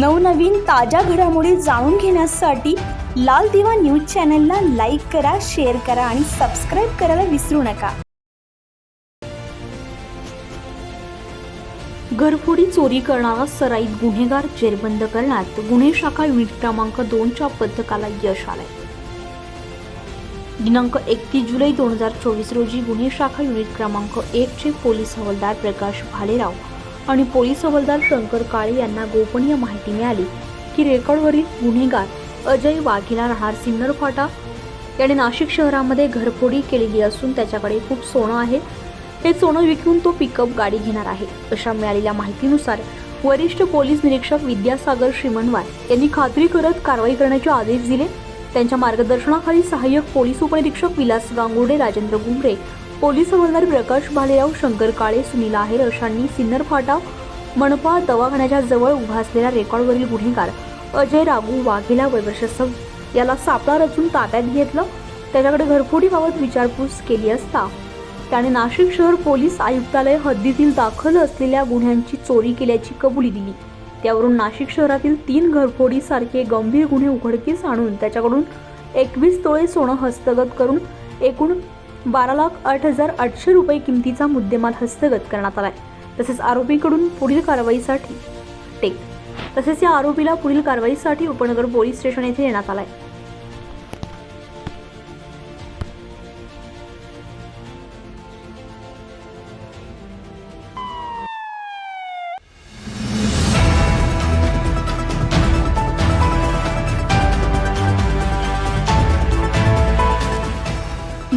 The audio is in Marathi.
नवनवीन ताज्या घडामोडी जाणून घेण्यासाठी लाल दिवा न्यूज चॅनलला लाईक करा शेअर करा आणि सबस्क्राईब करायला विसरू नका. घरफोडी चोरी करणारा सराईत गुन्हेगार जेरबंद करण्यात गुन्हे शाखा युनिट क्रमांक दोनच्या पथकाला यश आलंय. दिनांक एकतीस जुलै दोन हजार चोवीस रोजी गुन्हे शाखा युनिट क्रमांक एकचे पोलीस हवालदार प्रकाश भालेराव आणि पोलीस हवालदार शंकर काळे यांना गोपनीय माहिती मिळाली की रेकॉर्डवरील गुन्हेगार अजय वाघिला राहणार सिन्नर फाटा. याने नाशिक शहरामध्ये घरफोडी केलेली असून त्याच्याकडे खूप सोनं आहे. हे सोनं विकून तो पिकअप गाडी घेणार आहे. अशा मिळालेल्या माहितीनुसार वरिष्ठ पोलीस निरीक्षक विद्यासागर श्रीमनवार यांनी खात्री करत कारवाई करण्याचे आदेश दिले. त्यांच्या मार्गदर्शनाखाली सहाय्यक पोलीस उपनिरीक्षक विलास गांगुर्डे राजेंद्र गुमरे पोलीस हवालदार प्रकाश भालेराव शंकर काळे सुनील आहेर अशांनी सिन्नर फाटा मनपा दवाखान्याच्या जवळ उभा असलेला रेकॉर्डवरील गुन्हेगार अजय राघू वाघेला वयवर्ष सव याला सापळा रचून ताब्यात घेतलं. त्याच्याकडे घरफोडीबाबत विचारपूस केली असता त्याने नाशिक शहर पोलीस आयुक्तालय हद्दीतील दाखल असलेल्या गुन्ह्यांची चोरी केल्याची कबुली दिली. त्यावरून नाशिक शहरातील तीन घरफोडीसारखे गंभीर गुन्हे उघडकीस आणून त्याच्याकडून एकवीस तोळे सोनं हस्तगत करून एकूण बारा लाख आठ हजार आठशे रुपये किमतीचा मुद्देमाल हस्तगत करण्यात आलाय. तसेच आरोपीकडून पुढील कारवाईसाठी टेक. तसेच या आरोपीला पुढील कारवाईसाठी उपनगर पोलीस स्टेशन येथे येण्यात आलाय.